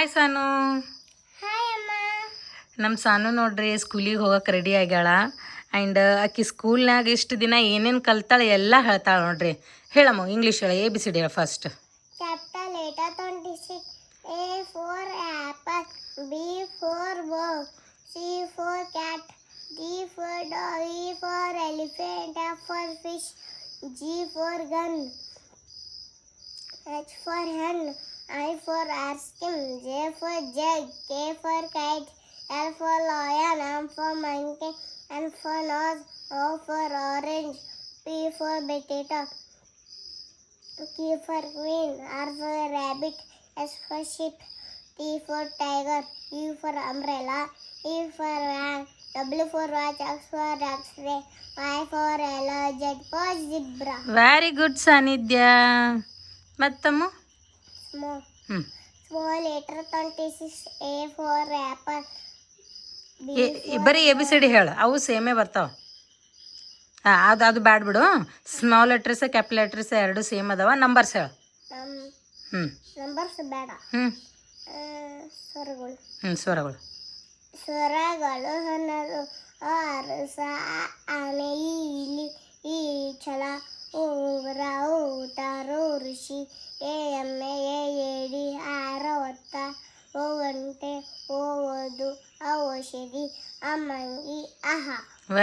Hi ಸಾನು ನಮ್ಮ ಸಾನು ನೋಡ್ರಿ ಸ್ಕೂಲಿಗೆ ಹೋಗಕ್ಕೆ ರೆಡಿ ಆಗ್ಯಾಳ ಆ್ಯಂಡ್ ಆಕಿ ಸ್ಕೂಲ್ನಾಗ ಇಷ್ಟು ದಿನ ಏನೇನು ಕಲ್ತಾಳೆ ಎಲ್ಲ ಹೇಳ್ತಾಳೆ ನೋಡ್ರಿ ಹೇಳಮ್ಮ ಇಂಗ್ಲೀಷ್ ಹೇಳ A B C D first Chapter letter 26. A for apple. B for ball. C for cat D for dog E for elephant. F for fish G for gun. H for hen. I for asking, J for jug, K for kite, L for lion, M for monkey, N for nose, O for orange, P for potato, Q for queen, R for rabbit, S for sheep, T for tiger, U for umbrella, E for van, W for watch, X for X-ray, Y for yellow, Z for zebra. Very good, Sanidhya. మొత్తము Small, ಹ್ಞೂ small letter 26, A for apple, ಬರೀ A B C D ಹೇಳು. ಅವು ಸೇಮೇ ಬರ್ತಾವ. ಹಾಂ ಅದು ಅದು ಬ್ಯಾಡ್ ಬಿಡು. ಸ್ಮಾಲ್ ಲೆಟ್ರಸ್ ಕ್ಯಾಪಿಟಲ್ ಲೆಟ್ರಸ್ ಎರಡು ಸೇಮ್ ಅದಾವ. ನಂಬರ್ಸ್ ಹೇಳು. ಹ್ಞೂ ನಂಬರ್ಸ್ ಬೇಡ. ಹ್ಞೂ ಸ್ವರಗಳು. ಹ್ಞೂ ಸ್ವರಗಳು. ಸ್ವರಗಳು ಹನ್ನದು ಆನೆ ಇಲಿ ಈ ಛಲ ಉಂಗುರ ಊಟ ಋಷಿ ಏ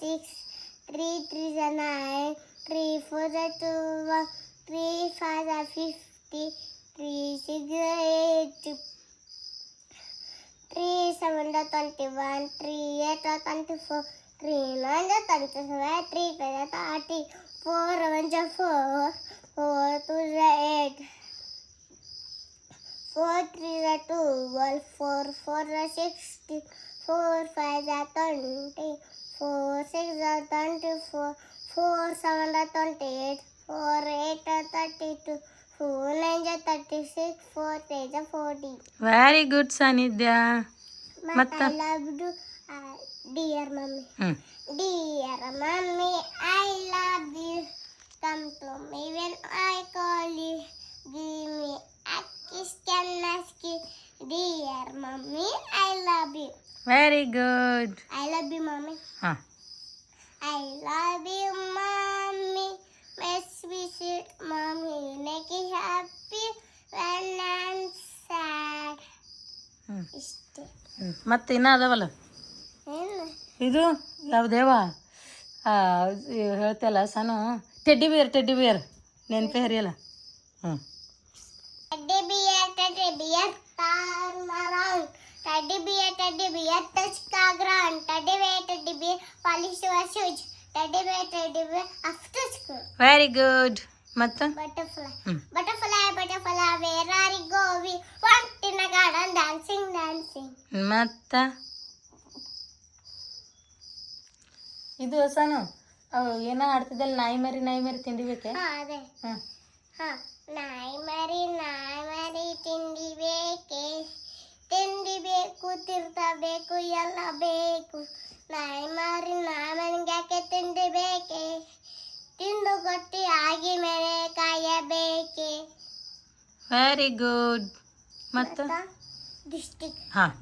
six, three threes are nine, three fours are twelve, three fives are fifty, three six and two. Three, seven are twenty-one, three eight Three, twenty-four, three nine are twenty-seven, three ten are thirty, four one are four, four two are eight. Four three the 2, 1, four 4, four are Four, five are twenty, Four six are twenty-four. Are twenty-eight. Are thirty-two. Are thirty-six. Are forty. Very good, Sanidhya. But I love you, uh, dear mummy. Hmm. Dear mummy, I love you. Come to me when I call you. Give me a kiss, can I kiss? Dear mommy, I love you. Very good I love you, mommy. ಹಾಂ I love you, mommy. Let's visit mommy. Make you happy when I'm sad. ಹ್ಞೂ ಇಷ್ಟೇ ಮತ್ತು ಅದಾವಲ್ಲ ಏನು ಇದು ಯಾವುದೇವ ಹೇಳ್ತಲ್ಲ Sanu teddy bear teddy bear ನೆನಪೇ ಹರಿಯಲ್ಲ ಹ್ಞೂ Teddy bear, teddy bear, turn around. Teddy bear, teddy bear, touch the ground. Teddy bear, teddy bear, polish your shoes. Teddy bear, teddy bear, after school. Very good. ಮತ್ತೆ butterfly butterfly butterfly where are you ಗೋವಿ want in a garden dancing dancing dancing. ಇದು ಹೊಸನು ಅವು ಏನೋ ಆಡ್ತಿದ್ದಲ್ಲ ನಾಯಿ ಮರಿ ನಾಯಿ ಮರಿ ತಿಂದಿಬೇಕೆ ಹಾ ಅದೇ ಹಾ ಹಾ ನಾಯಿ ಮರಿ ನಾಯಿ ಮರಿ ತಿಂಡಿ ಬೇಕೆ ತಿಂಡಿ ಬೇಕು ತಿರ್ಸಬೇಕು ಎಲ್ಲ ಬೇಕು ನಾಯಿ ಮರಿ ನಾಮನಿಗೆ ಯಾಕೆ ತಿಂಡಿ ಬೇಕೆ ತಿಂದು ಕೊಟ್ಟಿ ಆಗಿ ಮೇಲೆ ಕಾಯಬೇಕೆ ವೆರಿ ಗುಡ್ ಮತ್ತು ಡಿಸ್ಟಿಕ್ ಹಾಂ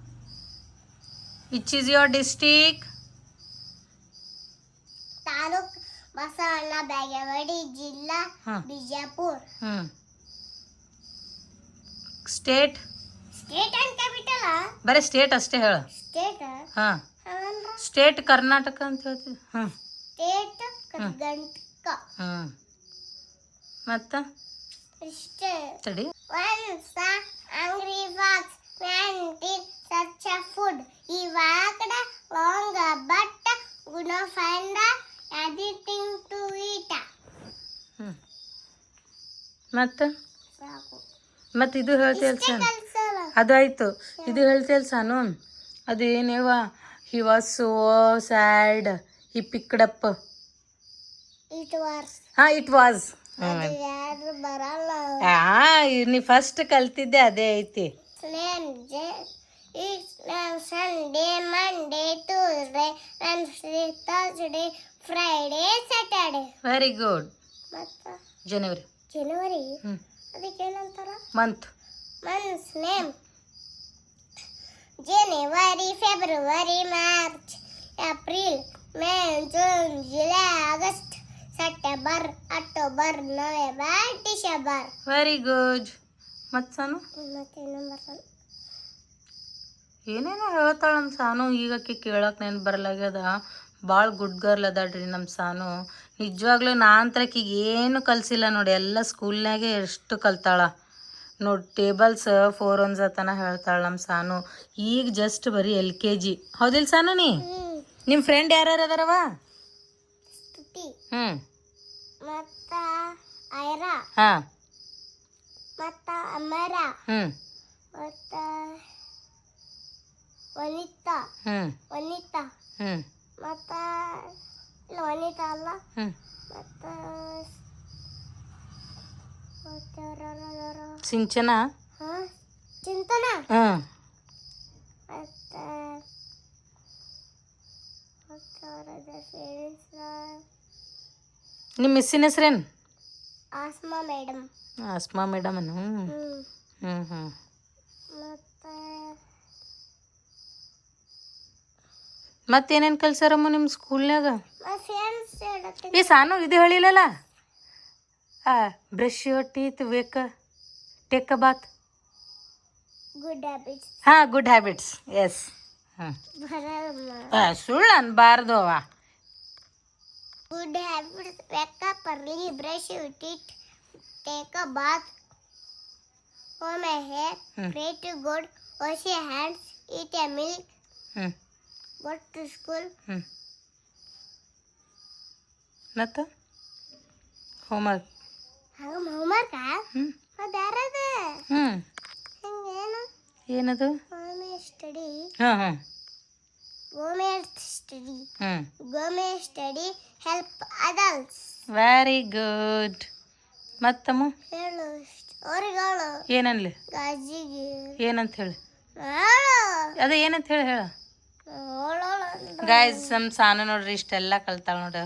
which is your district taluk Basavanna Bagewadi ಜಿಲ್ಲಾ ಹಾಂ ಬಿಜಾಪುರ್ ಹ್ಞೂ ಸ್ಟೇಟ್ ಸ್ಟೇಟ್ ಅಂಡ್ ಕ್ಯಾಪಿಟಲ್ ಬರೀ ಸ್ಟೇಟ್ ಅಷ್ಟೇ ಹೇಳು ಸ್ಟೇಟ್ ಹಾಂ ಅಂದ್ರ ಸ್ಟೇಟ್ ಕರ್ನಾಟಕ ಅಂತ ಹೇಳ್ತೀವಿ ಹ್ಞೂ ಸ್ಟೇಟ್ ಕರ್ನಾಟಕ ಹ್ಞೂ ಮತ್ತು ಇಷ್ಟೇ ತಡಿ Once the angry fox went in search of food. He walked ಮತ್ತು? ಮತ್ತು ಇದು ಹೇಳ್ತೇಳ್ ಸಾನು ಅದು ಆಯ್ತು. ಇದು ಹೇಳ್ತೇಳ್ ಸಾನು ಅದು ಏನೇವ? He was so sad he picked up it was ಹಾ ಇಟ್ ವಾಸ್ ಹಾಂ ಯಾರು ಬರಲ್ಲ ಹಾ ನೀ ಫಸ್ಟ್ ಕಲ್ತಿದ್ದೆ ಅದೇ ಐತಿ. Sunday Monday Tuesday Wednesday Thursday Friday Saturday very good ಮತ್ತು? ಜನವರಿ ಜನವರಿ ಅದಕ್ಕೆ ಏನಂತಾರ month months name January February March April May June July August September October November December very good ಮತ್ತು ಸಾನು? ಏನೇನೋ ಹೇಳ್ತಾಳ ನಮ್ಮ ಸಾನು ಈಗಕ್ಕೆ ಕೇಳಕ್ಕೆ ನೆನ್ಪು ಬರಲಾಗ್ಯದ. ಭಾಳ ಗುಡ್ ಗರ್ಲ್ ಅದಾಳ್ರಿ ನಮ್ಮ ಸಾನು. ನಿಜವಾಗ್ಲೂ ನಾನು ಏನು ಕಲಿಸಿಲ್ಲ ನೋಡಿ ಎಲ್ಲ ಸ್ಕೂಲ್ನಾಗೆ ಎಷ್ಟು ಕಲ್ತಾಳ. ನೋಡಿ ಟೇಬಲ್ಸ್ ಫೋರ್ ಒನ್ಸ್ ತನ ಹೇಳ್ತಾಳೆ ನಮ್ಮ ಸಾನು. ಈಗ ಜಸ್ಟ್ ಬರೀ ಎಲ್ ಕೆ ಜಿ. ಹೌದಿಲ್ಲ ಸಾನು ನೀ? ನಿಮ್ಮ ಫ್ರೆಂಡ್ ಯಾರ್ಯಾರು ಅದಾರವ? ಹ್ಞೂ ಹಾಂ. ಹ್ಞೂ ಹ್ಞೂ ಹ್ಞೂ ಮತ್ತ ಇಲ್ಲ ವನಿತಾ ಅಲ್ಲ ಹ್ಞೂ ಮತ್ತ ಮತ್ತೆ ಯಾರ್ಯಾರು ಸಿಂಚನ ಹಾ ಚಿಂತನ ಹ್ಞೂ ಮತ್ತ ಮತ್ತೆ ಅವರದ ಫ್ರೆಂಡ್ಸ್ ನಿಮ್ಮ ಮಿಸ್ಸಿನ ಹೆಸ್ರೇನು ಆಸ್ಮಾ ಮೇಡಮ್ ಆಸ್ಮಾ ಮೇಡಮನು ಹ್ಞೂ ಹ್ಮ್ ಹ್ಞೂ ಹ್ಞೂ ಮತ್ತೇನೇನು ಕಲ್ಸಾರಮ್ಮ ನಿಮ್ಮ ಸ್ಕೂಲ್ನಾಗ ಫ್ರೆಂಡ್ಸ್ ಹೇಳತ್ತೀನಿ ಈ ಸಾನು ಇದು ಹೇಳಿಲ್ಲಲ್ಲ ಆ brush your teeth wake take a bath good habits ಹಾಂ ಗುಡ್ ಹ್ಯಾಬಿಟ್ಸ್ ಎಸ್ ಹಾಂ ಬರಲ್ಲ ಸುಳ್ಳು ಅನ್ಬಾರ್ದು ಅವ Good habits. Wake up early, brush your teeth, take a bath, comb my hair, Hmm. pray to God, wash your hands, eat a milk, go to school. ಹ್ಞೂ ಮತ್ತು? Homework ಹಂಗ homework ಹ್ಞೂ ಅದು ಯಾರದ? ಹ್ಞೂ ಹಿಂಗೇನು? ಏನದು? ಹೋಮ್ ಸ್ಟಡಿ ಹಾಂ ಹಾಂ ಗೋಮೆ ಸ್ಟಡಿ ಹ್ಞೂ ಗೋಮೆ study help others very good ಮತ್ತಮ್ಮ? ಹೇಳು ಅವ್ರಿಗೆ ಹೇಳು. ಏನನ್ಲಿ? ಗಾಜಿಗೆ. ಏನಂತ ಹೇಳಿ? ಹೇಳು. ಅದೇ ಏನಂತ ಹೇಳಿ ಹೇಳ. ಗಾಯ್ಸ್ ನಮ್ಮ ಸಾನು ನೋಡ್ರಿ ಇಷ್ಟೆಲ್ಲ ಕಲ್ತಾಳ ನೋಡ್ರಿ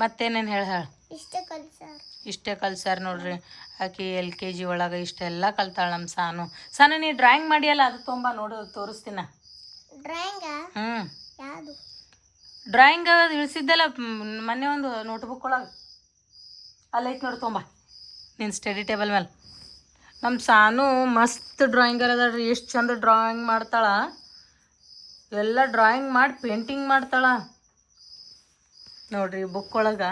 ಮತ್ತೇನೇನು ಹೇಳ ಹೇಳ? ಇಷ್ಟೇ ಕಲ್ಸಾರ ಇಷ್ಟೇ ನೋಡ್ರಿ. ಆಕಿ ಎಲ್ ಕೆ ಜಿ ಒಳಗೆ ಇಷ್ಟೆಲ್ಲ ಕಲ್ತಾಳ ನಮ್ಮ ಸಾನು. ಸಾನು ನೀ ಡ್ರಾಯಿಂಗ್ ಮಾಡಿಯಲ್ಲ ಅದು ತುಂಬ ನೋಡು ತೋರಿಸ್ತೀನ? ಡ್ರಾಯಿಂಗ ಹ್ಞೂ ಯಾವುದು? ಡ್ರಾಯಿಂಗ್ ಇಳಿಸಿದ್ದಲ್ಲ ಮೊನ್ನೆ ಒಂದು ನೋಟ್ಬುಕ್ ಒಳಗೆ. ಅಲ್ಲೈತೆ ನೋಡಿ ತುಂಬಾ. ನಿನ್ನ ಸ್ಟಡಿ ಟೇಬಲ್ ಮೇಲೆ ನಮ್ಮ ಸಾನು ಮಸ್ತ್ ಡ್ರಾಯಿಂಗರ್ ಅದಾಳ್ರಿ ಎಷ್ಟು ಚಂದ ಡ್ರಾಯಿಂಗ್ ಮಾಡ್ತಾಳ. ಎಲ್ಲ ಡ್ರಾಯಿಂಗ್ ಮಾಡಿ ಪೇಂಟಿಂಗ್ ಮಾಡ್ತಾಳೆ. ನೋಡ್ರಿ ಬುಕ್ ಒಳಗೆ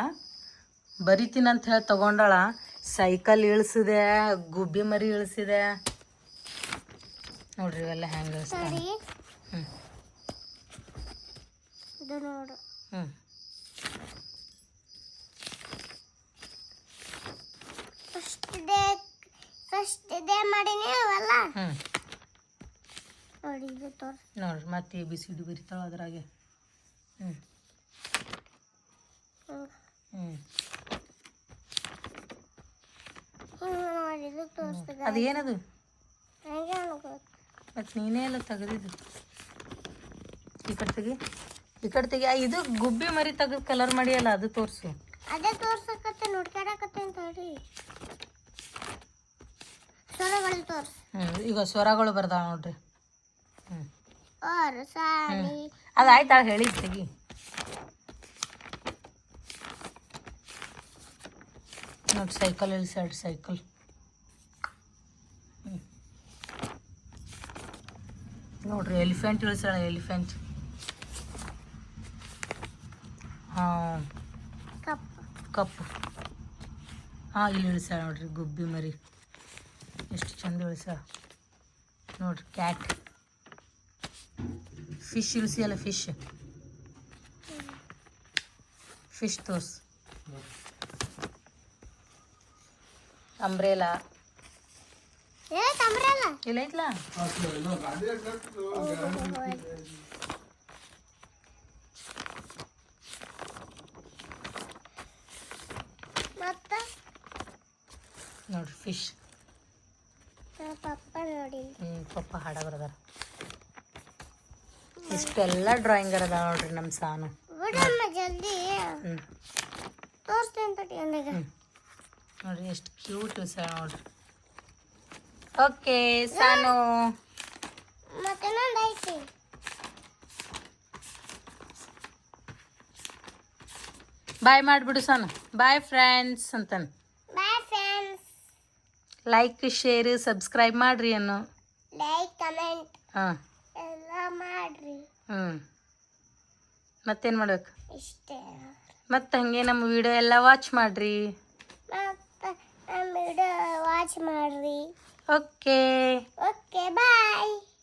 ಬರಿತೀನಂತ ಹೇಳಿ ತಗೊಂಡಾಳ. ಸೈಕಲ್ ಇಳಿಸಿದೆ ಗುಬ್ಬಿ ಮರಿ ಇಳಿಸಿದೆ. ನೋಡ್ರಿ ಇವೆಲ್ಲ ಹೆಂಗೆ ಇಳಿಸ್ತಾರೆ ಹ್ಞೂ ಫಸ್ಟ್ ಡೇ ಫಸ್ಟ್ ಡೇ ಮಾಡೀನಿ ಅವಲ್ಲ. ಹ್ಞೂ ನೋಡಿ ಇದು ತೋರ್ ನೋಡ್ರಿ ಮತ್ತೆ ಎ ಬಿ ಸಿ ಡಿ ಬರಿತಾಳ ಅದ್ರಾಗೆ. ಹ್ಞೂ. ಹ್ಞೂ. ಇದು ತೋರಿಸ್ತದ ಅದು ಏನದು? ಮತ್ತು ನೀನೇ ಎಲ್ಲ ತೆಗೆದಿದ್ದು? ಈ ಕಡೆ ತೆಗಿ. ಈ ಕಡೆ ತೆಗಿ. ಇದು ಗುಬ್ಬಿ ಮರಿ ತೆಗೆದು ಕಲರ್ ಮಾಡಿಯಲ್ಲ ಅದು ತೋರಿಸು. ಅದೇ ತೋರ್ಸಕತ್ತೆ ನೋಡ್ಕೊಡಕತ್ತೆ ಅಂತ ಹೇಳಿ. ಸ್ವರಗಳು ತೋರ್ಸ್. ಹ್ಞೂ ಈಗ ಸ್ವರಗಳು ಬರ್ದಾವ ನೋಡ್ರಿ. ಹ್ಞೂ ಓರ್ ಸಾನಿ ಅದು ಆಯ್ತು ಆಳು ಹೇಳಿದ್ದು ತೆಗಿ ನೋಡಿ ಸೈಕಲ್ ಇಳಿಸಾಡ್ರಿ ಸೈಕಲ್ ನೋಡ್ರಿ ಎಲಿಫೆಂಟ್ ಇಳಿಸಾಳ ಎಲಿಫೆಂಟ್ ಹಾಂ. ಕಪ್. ಕಪ್ಪು ಹಾಂ ಇಲ್ಲಿ ಇಳಿಸಾಳ ನೋಡ್ರಿ ಗುಬ್ಬಿ ಮರಿ. ಎಷ್ಟು ಚಂದ ಇಳಿಸಾಳ ನೋಡ್ರಿ ಕ್ಯಾಟ್ ಫಿಶ್ ಇಳಿಸಿಯಲ್ಲ ಫಿಶ್ ಫಿಶ್ ತೋರ್ಸ್ ಅಂಬ್ರೇಲಾ ಇಲ್ಲ ಐತ್ಲಾ ನೋಡ್ರಿ ಫಿಶ್ ಪಪ್ಪ ನೋಡಿ ಹ್ಞೂ ಪಪ್ಪ ಹಾಡ ಬರ್ದಾರ. ಇಷ್ಟೆಲ್ಲ ಡ್ರಾಯಿಂಗ್ ಅದ ನೋಡ್ರಿ ನಮ್ಮ ಸಾನು. ನೋಡ್ರಿ ಎಷ್ಟು ಕ್ಯೂಟ್ ಸಹ ನೋಡ್ರಿ. ಓಕೆ ಸಾನು. ಬಾಯ್ ಮಾಡಿಬಿಡು ಸಾನು. ಬಾಯ್ ಫ್ರೆಂಡ್ಸ್ ಅಂತಾನೆ. ಲೈಕ್ ಶೇರ್ ಸಬ್ಸ್ಕ್ರೈಬ್ ಮಾಡ್ರಿ ಅನ್ನು. ಲೈಕ್ ಕಮೆಂಟ್ ಹಾಂ. ಮಾಡ್ರಿ. ಹ್ಮ್. ಮತ್ತೇನ್ ಮಾಡ್ಬೇಕು? ಇಷ್ಟೇ. ಮತ್ತೆ ಹಾಗೆ ನಮ್ಮ ವಿಡಿಯೋ ಎಲ್ಲ ವಾಚ್ ಮಾಡ್ರಿ. ಮತ್ತೆ ನಮ್ಮ ವಿಡಿಯೋ ವಾಚ್ ಮಾಡ್ರಿ. Okay okay bye